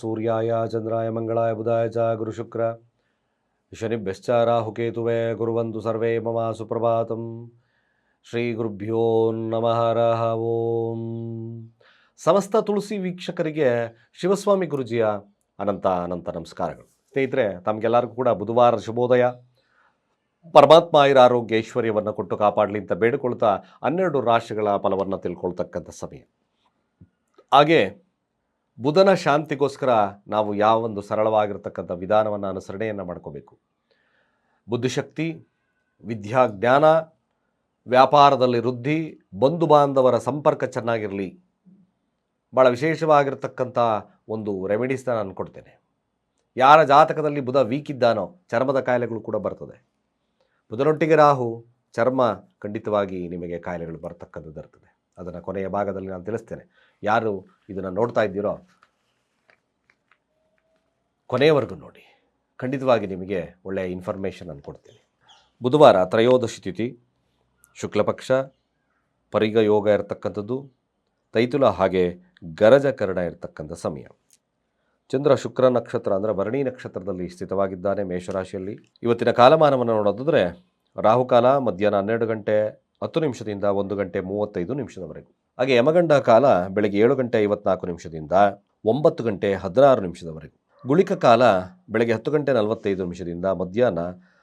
ಸೂರ್ಯಾಯ ಚಂದ್ರಾಯ ಮಂಗಳಾಯ ಬುಧಾಯ ಚ ಗುರುಶುಕ್ರ ಶನಿಭ್ಯಶ್ಚ ರಾಹುಕೇತುವೆ ಗುರುವಂತು ಸರ್ವೇ ಮಮ ಸುಪ್ರಭಾತಂ. ಶ್ರೀ ಗುರುಭ್ಯೋ ನಮಃ ರಹ ಓಂ. ಸಮಸ್ತ ತುಳಸಿ ವೀಕ್ಷಕರಿಗೆ ಶಿವಸ್ವಾಮಿ ಗುರುಜಿಯ ಅನಂತ ಅನಂತ ನಮಸ್ಕಾರಗಳು. ಸ್ನೇಹಿತರೆ, ತಮಗೆಲ್ಲರಿಗೂ ಕೂಡ ಬುಧವಾರ ಶುಭೋದಯ. ಪರಮಾತ್ಮ ಇರ ಆರೋಗ್ಯ ಐಶ್ವರ್ಯವನ್ನು ಕೊಟ್ಟು ಕಾಪಾಡಲಿ ಅಂತ ಬೇಡಿಕೊಳ್ತಾ ಹನ್ನೆರಡು ರಾಶಿಗಳ ಫಲವನ್ನು ತಿಳ್ಕೊಳ್ತಕ್ಕಂಥ ಸಮಯ. ಹಾಗೆ ಬುಧನ ಶಾಂತಿಗೋಸ್ಕರ ನಾವು ಯಾವ ಒಂದು ಸರಳವಾಗಿರ್ತಕ್ಕಂಥ ವಿಧಾನವನ್ನು ಅನುಸರಣೆಯನ್ನು ಮಾಡ್ಕೋಬೇಕು. ಬುದ್ಧಿಶಕ್ತಿ, ವಿದ್ಯಾಜ್ಞಾನ, ವ್ಯಾಪಾರದಲ್ಲಿ ವೃದ್ಧಿ, ಬಂಧು ಬಾಂಧವರ ಸಂಪರ್ಕ ಚೆನ್ನಾಗಿರಲಿ. ಭಾಳ ವಿಶೇಷವಾಗಿರ್ತಕ್ಕಂಥ ಒಂದು ರೆಮಿಡೀಸ್ನ ನಾನು ಕೊಡ್ತೇನೆ. ಯಾರ ಜಾತಕದಲ್ಲಿ ಬುಧ ವೀಕ್ ಇದ್ದಾನೋ ಚರ್ಮದ ಕಾಯಿಲೆಗಳು ಕೂಡ ಬರ್ತದೆ. ಬುಧನೊಟ್ಟಿಗೆ ರಾಹು, ಚರ್ಮ ಖಂಡಿತವಾಗಿ ನಿಮಗೆ ಕಾಯಿಲೆಗಳು ಬರ್ತಕ್ಕಂಥದ್ದು ಇರ್ತದೆ. ಅದನ್ನು ಕೊನೆಯ ಭಾಗದಲ್ಲಿ ನಾನು ತಿಳಿಸ್ತೇನೆ. ಯಾರು ಇದನ್ನು ನೋಡ್ತಾ ಇದ್ದೀರೋ ಕೊನೆಯವರೆಗೂ ನೋಡಿ. ಖಂಡಿತವಾಗಿ ನಿಮಗೆ ಒಳ್ಳೆಯ ಇನ್ಫಾರ್ಮೇಷನ್ ಅನ್ನು ಕೊಡ್ತೀನಿ. ಬುಧವಾರ ತ್ರಯೋದಶಿ ತಿಥಿ, ಶುಕ್ಲಪಕ್ಷ, ಪರಿಗ ಯೋಗ ಇರತಕ್ಕಂಥದ್ದು, ತೈತುಲ ಹಾಗೆ ಗರಜ ಕರಣ ಇರತಕ್ಕಂಥ ಸಮಯ. ಚಂದ್ರ ಶುಕ್ರ ನಕ್ಷತ್ರ ಅಂದರೆ ಭರಣಿ ನಕ್ಷತ್ರದಲ್ಲಿ ಸ್ಥಿತವಾಗಿದ್ದಾನೆ ಮೇಷರಾಶಿಯಲ್ಲಿ. ಇವತ್ತಿನ ಕಾಲಮಾನವನ್ನು ನೋಡೋದಾದರೆ ರಾಹುಕಾಲ ಮಧ್ಯಾಹ್ನ ಹನ್ನೆರಡು ಗಂಟೆ ಹತ್ತು ನಿಮಿಷದಿಂದ ಒಂದು ಗಂಟೆ ಮೂವತ್ತೈದು ನಿಮಿಷದವರೆಗೂ. ಹಾಗೆ ಯಮಗಂಡ ಕಾಲ ಬೆಳಗ್ಗೆ ಏಳು ಗಂಟೆ ಐವತ್ನಾಲ್ಕು ನಿಮಿಷದಿಂದ ಒಂಬತ್ತು ಗಂಟೆ ಹದಿನಾರು ನಿಮಿಷದವರೆಗೂ. ಗುಳಿಕ ಕಾಲ ಬೆಳಗ್ಗೆ ಹತ್ತು ಗಂಟೆ ನಲವತ್ತೈದು ನಿಮಿಷದಿಂದ ಮಧ್ಯಾಹ್ನ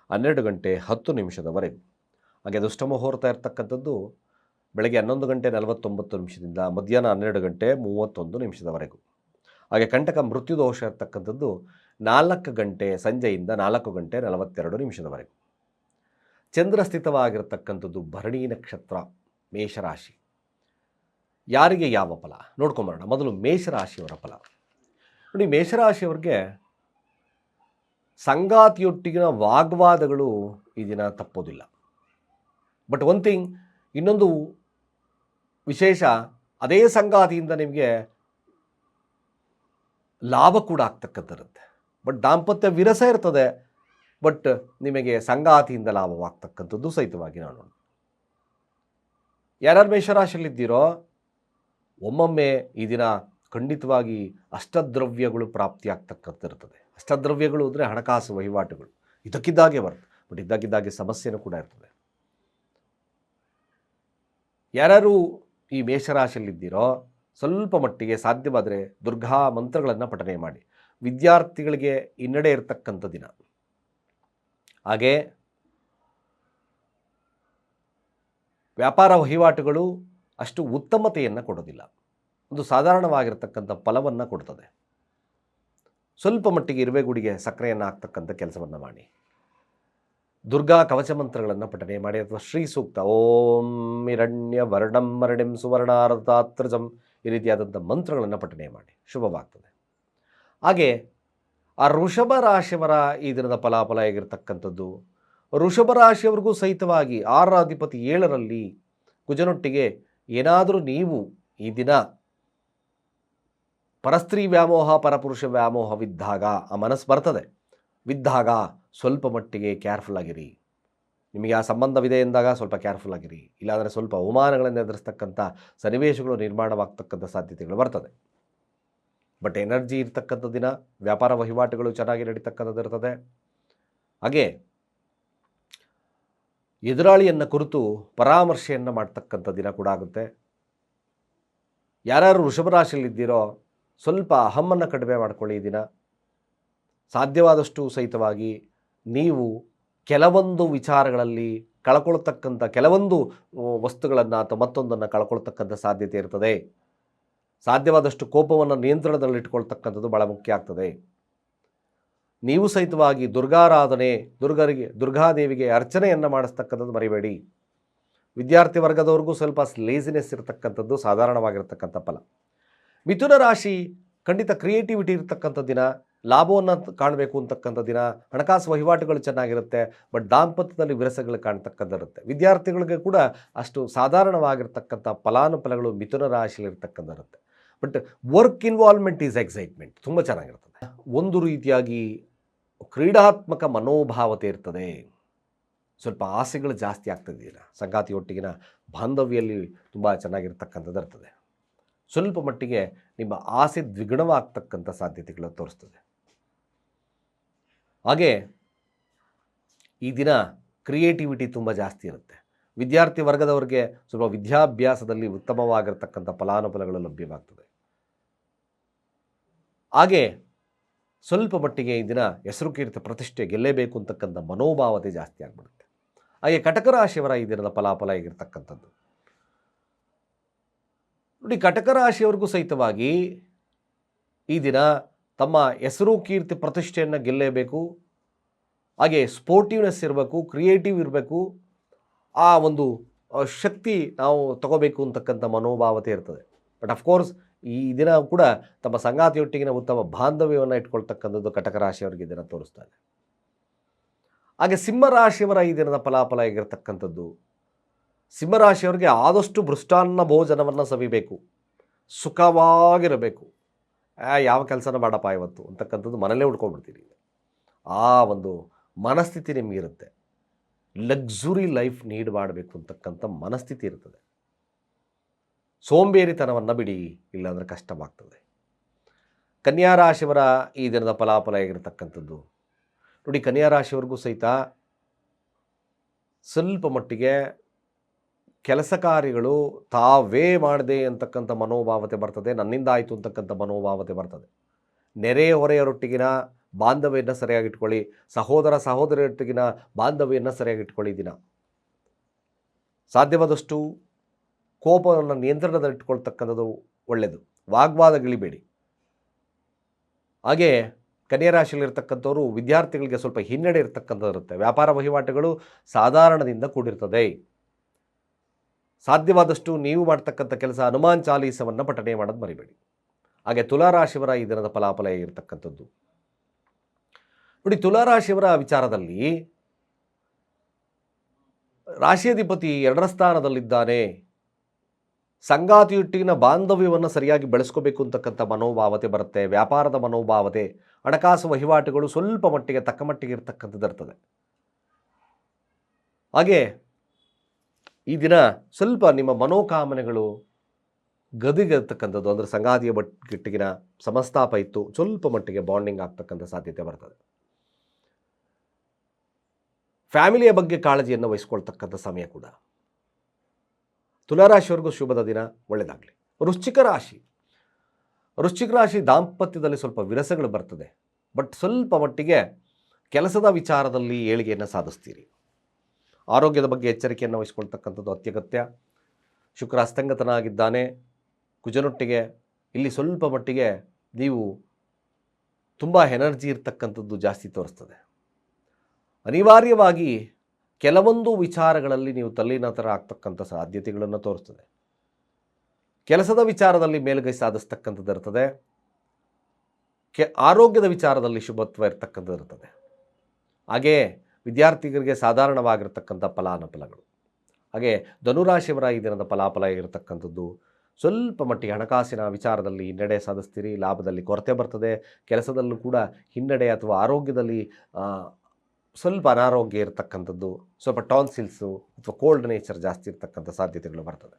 ಹನ್ನೆರಡು ಗಂಟೆ ಹತ್ತು ನಿಮಿಷದವರೆಗೂ. ಹಾಗೆ ದುಷ್ಟ ಮುಹೂರ್ತ ಇರತಕ್ಕಂಥದ್ದು ಬೆಳಗ್ಗೆ ಹನ್ನೊಂದು ಗಂಟೆ ನಲವತ್ತೊಂಬತ್ತು ನಿಮಿಷದಿಂದ ಮಧ್ಯಾಹ್ನ ಹನ್ನೆರಡು ಗಂಟೆ ಮೂವತ್ತೊಂದು ನಿಮಿಷದವರೆಗೂ. ಹಾಗೆ ಕಂಟಕ ಮೃತ್ಯುದೋಷ ಇರತಕ್ಕಂಥದ್ದು ನಾಲ್ಕು ಗಂಟೆ ಸಂಜೆಯಿಂದ ನಾಲ್ಕು ಗಂಟೆ ನಲವತ್ತೆರಡು ನಿಮಿಷದವರೆಗೂ. ಚಂದ್ರ ಸ್ಥಿತವಾಗಿರ್ತಕ್ಕಂಥದ್ದು ಭರಣಿ ನಕ್ಷತ್ರ, ಮೇಷರಾಶಿ. ಯಾರಿಗೆ ಯಾವ ಫಲ? ನೋಡ್ಕೊಂಬರೋಣ. ಮೊದಲು ಮೇಷರಾಶಿಯವರ ಫಲ. ನೋಡಿ, ಮೇಷರಾಶಿಯವ್ರಿಗೆ ಸಂಗಾತಿಯೊಟ್ಟಿಗಿನ ವಾಗ್ವಾದಗಳು ಈ ದಿನ ತಪ್ಪೋದಿಲ್ಲ. ಬಟ್ ಒನ್ ಥಿಂಗ್, ಇನ್ನೊಂದು ವಿಶೇಷ, ಅದೇ ಸಂಗಾತಿಯಿಂದ ನಿಮಗೆ ಲಾಭ ಕೂಡ ಆಗ್ತಕ್ಕಂಥರುತ್ತೆ ಬಟ್ ದಾಂಪತ್ಯ ವಿರಸ ಇರ್ತದೆ. ಬಟ್ ನಿಮಗೆ ಸಂಗಾತಿಯಿಂದ ಲಾಭವಾಗ್ತಕ್ಕಂಥದ್ದು ಸಹಿತವಾಗಿ ನಾನು ಯಾರ್ಯಾರು ಮೇಷರಾಶಿಯಲ್ಲಿದ್ದೀರೋ, ಒಮ್ಮೊಮ್ಮೆ ಈ ದಿನ ಖಂಡಿತವಾಗಿ ಅಷ್ಟದ್ರವ್ಯಗಳು ಪ್ರಾಪ್ತಿಯಾಗ್ತಕ್ಕಂಥಿರ್ತದೆ ಅಷ್ಟದ್ರವ್ಯಗಳು ಅಂದರೆ ಹಣಕಾಸು ವಹಿವಾಟುಗಳು. ಇದಕ್ಕಿದ್ದಾಗೆ ಬರ್ತದೆ ಬಟ್ ಇದ್ದಾಗಿದ್ದಾಗೆ ಸಮಸ್ಯೆನೂ ಕೂಡ ಇರ್ತದೆ. ಯಾರ್ಯಾರು ಈ ಮೇಷರಾಶಿಯಲ್ಲಿದ್ದೀರೋ, ಸ್ವಲ್ಪ ಮಟ್ಟಿಗೆ ಸಾಧ್ಯವಾದರೆ ದುರ್ಗಾ ಮಂತ್ರಗಳನ್ನು ಪಠನೆ ಮಾಡಿ. ವಿದ್ಯಾರ್ಥಿಗಳಿಗೆ ಹಿನ್ನಡೆ ಇರತಕ್ಕಂಥ ದಿನ. ಹಾಗೆ ವ್ಯಾಪಾರ ವಹಿವಾಟುಗಳು ಅಷ್ಟು ಉತ್ತಮತೆಯನ್ನು ಕೊಡೋದಿಲ್ಲ. ಒಂದು ಸಾಧಾರಣವಾಗಿರ್ತಕ್ಕಂಥ ಫಲವನ್ನು ಕೊಡ್ತದೆ. ಸ್ವಲ್ಪ ಮಟ್ಟಿಗೆ ಇರುವೆ ಗುಡಿಗೆ ಸಕ್ಕರೆಯನ್ನು ಹಾಕ್ತಕ್ಕಂಥ ಕೆಲಸವನ್ನು ಮಾಡಿ. ದುರ್ಗಾ ಕವಚ ಮಂತ್ರಗಳನ್ನು ಪಠನೆ ಮಾಡಿ ಅಥವಾ ಶ್ರೀ ಸೂಕ್ತ ಓಂ ಹಿರಣ್ಯ ವರ್ಣಂ ಮರಣಿಂ ಸುವರ್ಣಾರ್ಧಾತ್ರಜಂ ಈ ರೀತಿಯಾದಂಥ ಮಂತ್ರಗಳನ್ನು ಪಠನೆ ಮಾಡಿ. ಶುಭವಾಗ್ತದೆ. ಹಾಗೆ ಆ ಋಷಭ ರಾಶಿಯವರ ಈ ದಿನದ ಫಲಾಫಲ ಹೇಗಿರ್ತಕ್ಕಂಥದ್ದು? ಋಷಭ ರಾಶಿಯವರಿಗೂ ಸಹಿತವಾಗಿ ಆರಾಧಿಪತಿ ಏಳರಲ್ಲಿ ಕುಜನೊಟ್ಟಿಗೆ ಏನಾದರೂ ನೀವು ಈ ದಿನ ಪರಸ್ತ್ರೀ ವ್ಯಾಮೋಹ, ಪರಪುರುಷ ವ್ಯಾಮೋಹವಿದ್ದಾಗ ಆ ಮನಸ್ಸು ಬರ್ತದೆ. ವಿದ್ದಾಗ ಸ್ವಲ್ಪ ಮಟ್ಟಿಗೆ ಕೇರ್ಫುಲ್ ಆಗಿರಿ. ನಿಮಗೆ ಆ ಸಂಬಂಧವಿದೆ ಎಂದಾಗ ಸ್ವಲ್ಪ ಕೇರ್ಫುಲ್ ಆಗಿರಿ. ಇಲ್ಲಾಂದರೆ ಸ್ವಲ್ಪ ಅವಮಾನಗಳನ್ನು ಎದುರಿಸ್ತಕ್ಕಂಥ ಸನ್ನಿವೇಶಗಳು ನಿರ್ಮಾಣವಾಗ್ತಕ್ಕಂಥ ಸಾಧ್ಯತೆಗಳು ಬರ್ತದೆ. ಬಟ್ ಎನರ್ಜಿ ಇರ್ತಕ್ಕಂಥ ದಿನ, ವ್ಯಾಪಾರ ವಹಿವಾಟುಗಳು ಚೆನ್ನಾಗಿ ನಡೀತಕ್ಕಂಥದ್ದು ಇರ್ತದೆ. ಹಾಗೆ ಎದುರಾಳಿಯನ್ನು ಕುರಿತು ಪರಾಮರ್ಶೆಯನ್ನು ಮಾಡ್ತಕ್ಕಂಥ ದಿನ ಕೂಡ ಆಗುತ್ತೆ. ಯಾರ್ಯಾರು ವೃಷಭರಾಶಿಯಲ್ಲಿದ್ದೀರೋ ಸ್ವಲ್ಪ ಅಹಮ್ಮನ್ನು ಕಡಿಮೆ ಮಾಡ್ಕೊಳ್ಳಿ ಈ ದಿನ. ಸಾಧ್ಯವಾದಷ್ಟು ಸಹಿತವಾಗಿ ನೀವು ಕೆಲವೊಂದು ವಿಚಾರಗಳಲ್ಲಿ ಕಳ್ಕೊಳ್ತಕ್ಕಂಥ, ಕೆಲವೊಂದು ವಸ್ತುಗಳನ್ನು ಅಥವಾ ಮತ್ತೊಂದನ್ನು ಕಳ್ಕೊಳ್ತಕ್ಕಂಥ ಸಾಧ್ಯತೆ ಇರ್ತದೆ. ಸಾಧ್ಯವಾದಷ್ಟು ಕೋಪವನ್ನು ನಿಯಂತ್ರಣದಲ್ಲಿಟ್ಕೊಳ್ತಕ್ಕಂಥದ್ದು ಭಾಳ ಮುಖ್ಯ ಆಗ್ತದೆ. ನೀವು ಸಹಿತವಾಗಿ ದುರ್ಗಾರಾಧನೆ, ದುರ್ಗರಿಗೆ, ದುರ್ಗಾದೇವಿಗೆ ಅರ್ಚನೆಯನ್ನು ಮಾಡಿಸ್ತಕ್ಕಂಥದ್ದು ಮರಿಬೇಡಿ. ವಿದ್ಯಾರ್ಥಿ ವರ್ಗದವ್ರಿಗೂ ಸ್ವಲ್ಪ ಲೇಸಿನೆಸ್ ಇರತಕ್ಕಂಥದ್ದು ಸಾಧಾರಣವಾಗಿರ್ತಕ್ಕಂಥ ಫಲ. ಮಿಥುನ ರಾಶಿ ಖಂಡಿತ ಕ್ರಿಯೇಟಿವಿಟಿ ಇರತಕ್ಕಂಥ ದಿನ, ಲಾಭವನ್ನು ಕಾಣಬೇಕು ಅಂತಕ್ಕಂಥ ದಿನ, ಹಣಕಾಸು ವಹಿವಾಟುಗಳು ಚೆನ್ನಾಗಿರುತ್ತೆ ಬಟ್ ದಾಂಪತ್ಯದಲ್ಲಿ ವಿರಸಗಳು ಕಾಣ್ತಕ್ಕಂಥಿರುತ್ತೆ ವಿದ್ಯಾರ್ಥಿಗಳಿಗೆ ಕೂಡ ಅಷ್ಟು ಸಾಧಾರಣವಾಗಿರ್ತಕ್ಕಂಥ ಫಲಾನುಫಲಗಳು ಮಿಥುನ ರಾಶಿಯಲ್ಲಿರ್ತಕ್ಕಂಥಿರುತ್ತೆ but work involvement is excitement ತುಂಬ ಚೆನ್ನಾಗಿರ್ತದೆ. ಒಂದು ರೀತಿಯಾಗಿ ಕ್ರೀಡಾತ್ಮಕ ಮನೋಭಾವತೆ ಇರ್ತದೆ ಸ್ವಲ್ಪ ಆಸೆಗಳು ಜಾಸ್ತಿ ಆಗ್ತದೀರ ಸಂಗಾತಿಯೊಟ್ಟಿಗಿನ ಬಾಂಧವ್ಯಲ್ಲಿ ತುಂಬ ಚೆನ್ನಾಗಿರ್ತಕ್ಕಂಥದ್ದು ಇರ್ತದೆ. ಸ್ವಲ್ಪ ಮಟ್ಟಿಗೆ ನಿಮ್ಮ ಆಸೆ ದ್ವಿಗುಣವಾಗ್ತಕ್ಕಂಥ ಸಾಧ್ಯತೆಗಳು ತೋರಿಸ್ತದೆ. ಹಾಗೆ ಈ ದಿನ ಕ್ರಿಯೇಟಿವಿಟಿ ತುಂಬ ಜಾಸ್ತಿ ಇರುತ್ತೆ. ವಿದ್ಯಾರ್ಥಿ ವರ್ಗದವರಿಗೆ ಸ್ವಲ್ಪ ವಿದ್ಯಾಭ್ಯಾಸದಲ್ಲಿ ಉತ್ತಮವಾಗಿರ್ತಕ್ಕಂಥ ಫಲಾನುಫಲಗಳು ಲಭ್ಯವಾಗ್ತದೆ. ಹಾಗೆ ಸ್ವಲ್ಪ ಮಟ್ಟಿಗೆ ಈ ದಿನ ಹೆಸರು ಕೀರ್ತಿ ಪ್ರತಿಷ್ಠೆ ಗೆಲ್ಲೇಬೇಕು ಅಂತಕ್ಕಂಥ ಮನೋಭಾವತೆ ಜಾಸ್ತಿ ಆಗಿಬಿಡುತ್ತೆ. ಹಾಗೆ ಕಟಕರಾಶಿಯವರ ಈ ದಿನದ ಫಲಾಫಲ ಆಗಿರ್ತಕ್ಕಂಥದ್ದು ನೋಡಿ, ಕಟಕ ರಾಶಿಯವರಿಗೂ ಸಹಿತವಾಗಿ ಈ ದಿನ ತಮ್ಮ ಹೆಸರು ಕೀರ್ತಿ ಪ್ರತಿಷ್ಠೆಯನ್ನು ಗೆಲ್ಲೇಬೇಕು, ಹಾಗೆ ಸ್ಪೋರ್ಟಿವ್ನೆಸ್ ಇರಬೇಕು, ಕ್ರಿಯೇಟಿವ್ ಇರಬೇಕು, ಆ ಒಂದು ಶಕ್ತಿ ನಾವು ತಗೋಬೇಕು ಅಂತಕ್ಕಂಥ ಮನೋಭಾವತೆ ಇರ್ತದೆ. ಬಟ್ ಅಫ್ಕೋರ್ಸ್ ಈ ದಿನ ಕೂಡ ತಮ್ಮ ಸಂಗಾತಿಯೊಟ್ಟಿಗಿನ ಉತ್ತಮ ಬಾಂಧವ್ಯವನ್ನು ಇಟ್ಕೊಳ್ತಕ್ಕಂಥದ್ದು ಕಟಕ ರಾಶಿಯವರಿಗೆ ದಿನ ತೋರಿಸ್ತಾ ಇದೆ. ಹಾಗೆ ಸಿಂಹರಾಶಿಯವರ ಈ ದಿನದ ಫಲಾಫಲ ಆಗಿರ್ತಕ್ಕಂಥದ್ದು ಸಿಂಹರಾಶಿಯವರಿಗೆ ಆದಷ್ಟು ಭೃಷ್ಟಾನ್ನ ಭೋಜನವನ್ನು ಸವಿಬೇಕು. ಸುಖವಾಗಿರಬೇಕು. ಯಾವ ಕೆಲಸನ ಮಾಡಪ್ಪ ಇವತ್ತು ಅಂತಕ್ಕಂಥದ್ದು ಮನೇಲೇ ಉಡ್ಕೊಂಡ್ಬಿಡ್ತೀರಿ ಆ ಒಂದು ಮನಸ್ಥಿತಿ ನಿಮಗಿರುತ್ತೆ ಲಕ್ಸುರಿ ಲೈಫ್ ನೀಡ್ ಮಾಡಬೇಕು ಅಂತಕ್ಕಂಥ ಮನಸ್ಥಿತಿ ಇರ್ತದೆ. ಸೋಂಬೇರಿತನವನ್ನು ಬಿಡಿ, ಇಲ್ಲಾಂದರೆ ಕಷ್ಟವಾಗ್ತದೆ. ಕನ್ಯಾ ರಾಶಿಯವರ ಈ ದಿನದ ಫಲಾಫಲ ಆಗಿರತಕ್ಕಂಥದ್ದು ನೋಡಿ, ಕನ್ಯಾ ರಾಶಿಯವರೆಗೂ ಸಹಿತ ಸ್ವಲ್ಪ ಮಟ್ಟಿಗೆ ಕೆಲಸ ಕಾರ್ಯಗಳು ತಾವೇ ಮಾಡಿದೆ ಅಂತಕ್ಕಂಥ ಮನೋಭಾವತೆ ಬರ್ತದೆ, ನನ್ನಿಂದ ಆಯಿತು ಅಂತಕ್ಕಂಥ ಮನೋಭಾವತೆ ಬರ್ತದೆ. ನೆರೆ ಹೊರೆಯವರೊಟ್ಟಿಗಿನ ಬಾಂಧವ್ಯನ ಸರಿಯಾಗಿಟ್ಕೊಳ್ಳಿ, ಸಹೋದರ ಸಹೋದರಿಯೊಟ್ಟಿಗಿನ ಬಾಂಧವ್ಯನ ಸರಿಯಾಗಿಟ್ಕೊಳ್ಳಿ ದಿನ. ಸಾಧ್ಯವಾದಷ್ಟು ಕೋಪವನ್ನು ನಿಯಂತ್ರಣದಲ್ಲಿಟ್ಟುಕೊಳ್ತಕ್ಕಂಥದ್ದು ಒಳ್ಳೆಯದು ವಾಗ್ವಾದಗಳಿಬೇಡಿ. ಹಾಗೆ ಕನ್ಯಾ ರಾಶಿಯಲ್ಲಿರ್ತಕ್ಕಂಥವ್ರು ವಿದ್ಯಾರ್ಥಿಗಳಿಗೆ ಸ್ವಲ್ಪ ಹಿನ್ನಡೆ ಇರತಕ್ಕಂಥದ್ದು ಇರುತ್ತೆ ವ್ಯಾಪಾರ ವಹಿವಾಟುಗಳು ಸಾಧಾರಣದಿಂದ ಕೂಡಿರ್ತದೆ. ಸಾಧ್ಯವಾದಷ್ಟು ನೀವು ಮಾಡ್ತಕ್ಕಂಥ ಕೆಲಸ ಹನುಮಾನ್ ಚಾಲೀಸವನ್ನು ಪಠನೆ ಮಾಡೋದು ಮರಿಬೇಡಿ. ಹಾಗೆ ತುಲಾರಾಶಿಯವರ ಈ ದಿನದ ಫಲಾಫಲ ಇರತಕ್ಕಂಥದ್ದು ನೋಡಿ ತುಲಾರಾಶಿಯವರ ವಿಚಾರದಲ್ಲಿ ರಾಶಿಯಾಧಿಪತಿ ಎರಡರ ಸ್ಥಾನದಲ್ಲಿದ್ದಾನೆ. ಸಂಗಾತಿಯೊಟ್ಟಿಗಿನ ಬಾಂಧವ್ಯವನ್ನು ಸರಿಯಾಗಿ ಬೆಳೆಸ್ಕೋಬೇಕು ಅಂತಕ್ಕಂಥ ಮನೋಭಾವತೆ ಬರುತ್ತೆ. ವ್ಯಾಪಾರದ ಮನೋಭಾವತೆ, ಹಣಕಾಸು ವಹಿವಾಟುಗಳು ಸ್ವಲ್ಪ ಮಟ್ಟಿಗೆ, ತಕ್ಕ ಮಟ್ಟಿಗೆ ಇರ್ತಕ್ಕಂಥದ್ದು ಇರ್ತದೆ. ಹಾಗೆ ಈ ದಿನ ಸ್ವಲ್ಪ ನಿಮ್ಮ ಮನೋಕಾಮನೆಗಳು ಗದಿಗಿರ್ತಕ್ಕಂಥದ್ದು ಅಂದರೆ ಸಂಗಾತಿಯ ಬಟ್ಟಿಗಿನ ಸಮಸ್ತಾಪ ಇತ್ತು, ಸ್ವಲ್ಪ ಮಟ್ಟಿಗೆ ಬಾಂಡಿಂಗ್ ಆಗ್ತಕ್ಕಂಥ ಸಾಧ್ಯತೆ ಬರ್ತದೆ. ಫ್ಯಾಮಿಲಿಯ ಬಗ್ಗೆ ಕಾಳಜಿಯನ್ನು ವಹಿಸ್ಕೊಳ್ತಕ್ಕಂಥ ಸಮಯ ಕೂಡ. ತುಲಾರಾಶಿಯವರೆಗೂ ಶುಭದ ದಿನ ಒಳ್ಳೆಯದಾಗಲಿ ವೃಶ್ಚಿಕ ರಾಶಿ. ವೃಶ್ಚಿಕ ರಾಶಿ ದಾಂಪತ್ಯದಲ್ಲಿ ಸ್ವಲ್ಪ ವಿರಸಗಳು ಬರ್ತದೆ. ಬಟ್ ಸ್ವಲ್ಪ ಮಟ್ಟಿಗೆ ಕೆಲಸದ ವಿಚಾರದಲ್ಲಿ ಏಳಿಗೆಯನ್ನು ಸಾಧಿಸ್ತೀರಿ. ಆರೋಗ್ಯದ ಬಗ್ಗೆ ಎಚ್ಚರಿಕೆಯನ್ನು ವಹಿಸ್ಕೊಳ್ತಕ್ಕಂಥದ್ದು ಅತ್ಯಗತ್ಯ. ಶುಕ್ರ ಅಸ್ತಂಗತನಾಗಿದ್ದಾನೆ. ಕುಜನೊಟ್ಟಿಗೆ ಇಲ್ಲಿ ಸ್ವಲ್ಪ ಮಟ್ಟಿಗೆ ನೀವು ತುಂಬ ಎನರ್ಜಿ ಇರ್ತಕ್ಕಂಥದ್ದು ಜಾಸ್ತಿ ತೋರಿಸ್ತದೆ. ಅನಿವಾರ್ಯವಾಗಿ ಕೆಲವೊಂದು ವಿಚಾರಗಳಲ್ಲಿ ನೀವು ತಲ್ಲಿನತರ ಆಗ್ತಕ್ಕಂಥ ಸಾಧ್ಯತೆಗಳನ್ನು ತೋರಿಸ್ತದೆ. ಕೆಲಸದ ವಿಚಾರದಲ್ಲಿ ಮೇಲುಗೈ ಸಾಧಿಸ್ತಕ್ಕಂಥದ್ದು ಇರ್ತದೆ. ಕೆ, ಆರೋಗ್ಯದ ವಿಚಾರದಲ್ಲಿ ಶುಭತ್ವ ಇರ್ತಕ್ಕಂಥದ್ದು ಇರ್ತದೆ. ಹಾಗೇ ವಿದ್ಯಾರ್ಥಿಗಳಿಗೆ ಸಾಧಾರಣವಾಗಿರ್ತಕ್ಕಂಥ ಫಲಾನುಫಲಗಳು. ಹಾಗೆ ಧನುರಾಶಿಯವರ ಈ ದಿನದ ಫಲಾಫಲ ಇರತಕ್ಕಂಥದ್ದು, ಸ್ವಲ್ಪ ಮಟ್ಟಿಗೆ ಹಣಕಾಸಿನ ವಿಚಾರದಲ್ಲಿ ಹಿನ್ನಡೆ ಸಾಧಿಸ್ತೀರಿ, ಲಾಭದಲ್ಲಿ ಕೊರತೆ ಬರ್ತದೆ. ಕೆಲಸದಲ್ಲೂ ಕೂಡ ಹಿನ್ನಡೆ ಅಥವಾ ಆರೋಗ್ಯದಲ್ಲಿ ಸ್ವಲ್ಪ ಅನಾರೋಗ್ಯ ಇರತಕ್ಕಂಥದ್ದು, ಸ್ವಲ್ಪ ಟಾನ್ಸಿಲ್ಸು ಅಥವಾ ಕೋಲ್ಡ್ ನೇಚರ್ ಜಾಸ್ತಿ ಇರತಕ್ಕಂಥ ಸಾಧ್ಯತೆಗಳು ಬರ್ತದೆ.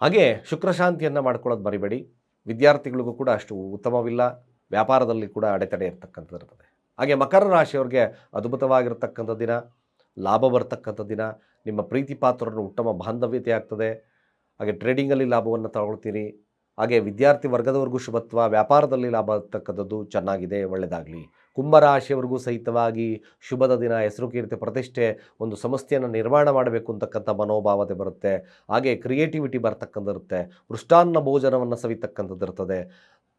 ಹಾಗೆ ಶುಕ್ರಶಾಂತಿಯನ್ನು ಮಾಡ್ಕೊಳ್ಳೋದು ಮರಿಬೇಡಿ. ವಿದ್ಯಾರ್ಥಿಗಳಿಗೂ ಕೂಡ ಅಷ್ಟು ಉತ್ತಮವಿಲ್ಲ. ವ್ಯಾಪಾರದಲ್ಲಿ ಕೂಡ ಅಡೆತಡೆ ಇರ್ತಕ್ಕಂಥದ್ದು ಇರ್ತದೆ. ಹಾಗೆ ಮಕರ ರಾಶಿಯವ್ರಿಗೆ ಅದ್ಭುತವಾಗಿರ್ತಕ್ಕಂಥ ದಿನ, ಲಾಭ ಬರ್ತಕ್ಕಂಥ ದಿನ, ನಿಮ್ಮ ಪ್ರೀತಿ ಉತ್ತಮ ಬಾಂಧವ್ಯತೆ ಆಗ್ತದೆ. ಹಾಗೆ ಟ್ರೇಡಿಂಗಲ್ಲಿ ಲಾಭವನ್ನು ತಗೊಳ್ತೀರಿ. ಹಾಗೆ ವಿದ್ಯಾರ್ಥಿ ವರ್ಗದವರೆಗೂ ಶುಭತ್ವ, ವ್ಯಾಪಾರದಲ್ಲಿ ಲಾಭ ಆಗ್ತಕ್ಕಂಥದ್ದು ಚೆನ್ನಾಗಿದೆ ಒಳ್ಳೆಯದಾಗಲಿ ಕುಂಭರಾಶಿಯವರೆಗೂ ಸಹಿತವಾಗಿ ಶುಭದ ದಿನ, ಹೆಸರು ಕೀರ್ತಿ, ಪ್ರತಿಷ್ಠೆ ಒಂದು ಸಂಸ್ಥೆಯನ್ನು ನಿರ್ಮಾಣ ಮಾಡಬೇಕು ಅಂತಕ್ಕಂಥ ಮನೋಭಾವತೆ ಬರುತ್ತೆ. ಹಾಗೆ ಕ್ರಿಯೇಟಿವಿಟಿ ಬರ್ತಕ್ಕಂಥದ್ದಿರುತ್ತೆ. ಮೃಷ್ಟಾನ್ನ ಭೋಜನವನ್ನು ಸವಿತಕ್ಕಂಥದ್ದಿರ್ತದೆ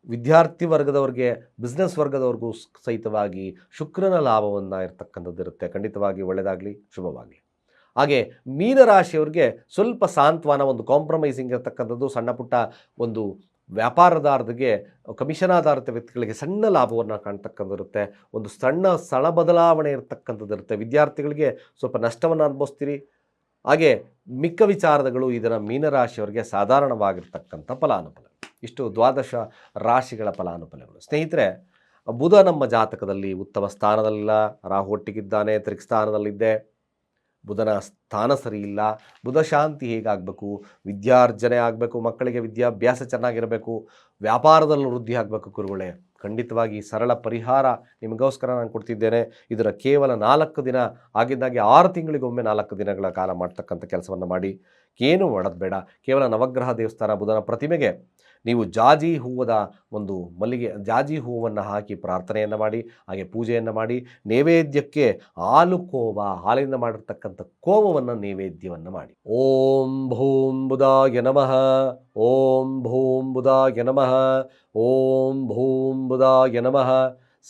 ವಿದ್ಯಾರ್ಥಿ ವರ್ಗದವ್ರಿಗೆ ಬಿಸ್ನೆಸ್ ವರ್ಗದವ್ರಿಗೂ ಸಹಿತವಾಗಿ ಶುಕ್ರನ ಲಾಭವನ್ನು ಇರತಕ್ಕಂಥದ್ದಿರುತ್ತೆ ಖಂಡಿತವಾಗಿ ಒಳ್ಳೆಯದಾಗಲಿ ಶುಭವಾಗಲಿ. ಹಾಗೆ ಮೀನರಾಶಿಯವ್ರಿಗೆ ಸ್ವಲ್ಪ ಸಾಂತ್ವನ, ಒಂದು ಕಾಂಪ್ರಮೈಸಿಂಗ್ ಇರತಕ್ಕಂಥದ್ದು, ಸಣ್ಣ ಪುಟ್ಟ ಒಂದು ವ್ಯಾಪಾರದಾರರಿಗೆ ಕಮಿಷನ್ ಆಧಾರಿತ ವ್ಯಕ್ತಿಗಳಿಗೆ ಸಣ್ಣ ಲಾಭವನ್ನು ಕಾಣ್ತಕ್ಕಂಥದ್ದು ಇರುತ್ತೆ ಒಂದು ಸಣ್ಣ ಸ್ಥಳ ಬದಲಾವಣೆ ಇರತಕ್ಕಂಥದ್ದು ಇರುತ್ತೆ ವಿದ್ಯಾರ್ಥಿಗಳಿಗೆ ಸ್ವಲ್ಪ ನಷ್ಟವನ್ನು ಅನುಭವಿಸ್ತೀರಿ. ಹಾಗೆ ಮಿಕ್ಕ ವಿಚಾರಗಳು ಇದರ ಮೀನರಾಶಿಯವರಿಗೆ ಸಾಧಾರಣವಾಗಿರ್ತಕ್ಕಂಥ ಫಲಾನುಫಲ ಇಷ್ಟು ದ್ವಾದಶ ರಾಶಿಗಳ ಫಲಾನುಫಲಗಳು. ಸ್ನೇಹಿತರೆ, ಬುಧ ನಮ್ಮ ಜಾತಕದಲ್ಲಿ ಉತ್ತಮ ಸ್ಥಾನದಲ್ಲಿಲ್ಲ. ರಾಹು ಒಟ್ಟಿಗಿದ್ದಾನೆ, ತ್ರಿಕ್ ಸ್ಥಾನದಲ್ಲಿದ್ದೆ. ಬುಧನ ಸ್ಥಾನ ಸರಿ ಇಲ್ಲ, ಬುಧ ಶಾಂತಿ ಹೇಗಾಗಬೇಕು, ವಿದ್ಯಾರ್ಜನೆ ಆಗಬೇಕು, ಮಕ್ಕಳಿಗೆ ವಿದ್ಯಾಭ್ಯಾಸ ಚೆನ್ನಾಗಿರಬೇಕು, ವ್ಯಾಪಾರದಲ್ಲಿ ವೃದ್ಧಿ ಆಗಬೇಕು ಗುರುಗಳೇ. ಖಂಡಿತವಾಗಿ ಸರಳ ಪರಿಹಾರ ನಿಮಗೋಸ್ಕರ ನಾನು ಕೊಡ್ತಿದ್ದೇನೆ. ಇದರ ಕೇವಲ ನಾಲ್ಕು ದಿನ ಆಗಿದ್ದಾಗೆ ಆರು ತಿಂಗಳಿಗೊಮ್ಮೆ ನಾಲ್ಕು ದಿನಗಳ ಕಾಲ ಮಾಡ್ತಕ್ಕಂಥ ಕೆಲಸವನ್ನು ಮಾಡಿ. ಏನು ಮಾಡೋದು ಬೇಡ. ಕೇವಲ ನವಗ್ರಹ ದೇವಸ್ಥಾನ ಬುಧನ ಪ್ರತಿಮೆಗೆ ನೀವು ಜಾಜಿ ಹೂವದ ಒಂದು ಮಲ್ಲಿಗೆ, ಜಾಜಿ ಹೂವನ್ನು ಹಾಕಿ ಪ್ರಾರ್ಥನೆಯನ್ನು ಮಾಡಿ, ಹಾಗೆ ಪೂಜೆಯನ್ನು ಮಾಡಿ, ನೈವೇದ್ಯಕ್ಕೆ ಹಾಲು ಕೋವ, ಹಾಲಿನಿಂದ ಮಾಡಿರ್ತಕ್ಕಂಥ ಕೋವವನ್ನು ನೈವೇದ್ಯವನ್ನು ಮಾಡಿ. ಓಂ ಭೂಂ ಬುಧಾಯ ನಮಃ, ಓಂ ಭೂಂ ಬುಧಾಯ ನಮಃ, ಓಂ ಭೂಂ ಬುಧಾಯ ನಮಃ.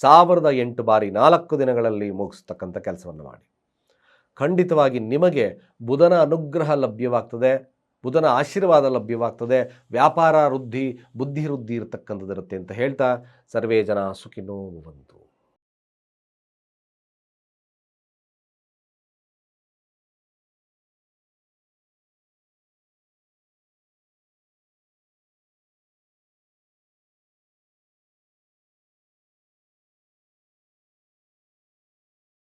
ಸಾವಿರದ ಎಂಟು ಬಾರಿ ನಾಲ್ಕು ದಿನಗಳಲ್ಲಿ ಮುಗಿಸ್ತಕ್ಕಂಥ ಕೆಲಸವನ್ನು ಮಾಡಿ. ಖಂಡಿತವಾಗಿ ನಿಮಗೆ ಬುಧನ ಅನುಗ್ರಹ ಲಭ್ಯವಾಗ್ತದೆ. ಬುಧನ ಆಶೀರ್ವಾದ ಲಭ್ಯವಾಗ್ತದೆ. ವ್ಯಾಪಾರ ವೃದ್ಧಿ ಬುದ್ಧಿ ವೃದ್ಧಿ ಇರತಕ್ಕಂಥದ್ದಿರುತ್ತೆ ಅಂತ ಹೇಳ್ತಾ ಸರ್ವೇ ಜನ ಸುಖಿನೋ ಬಂತು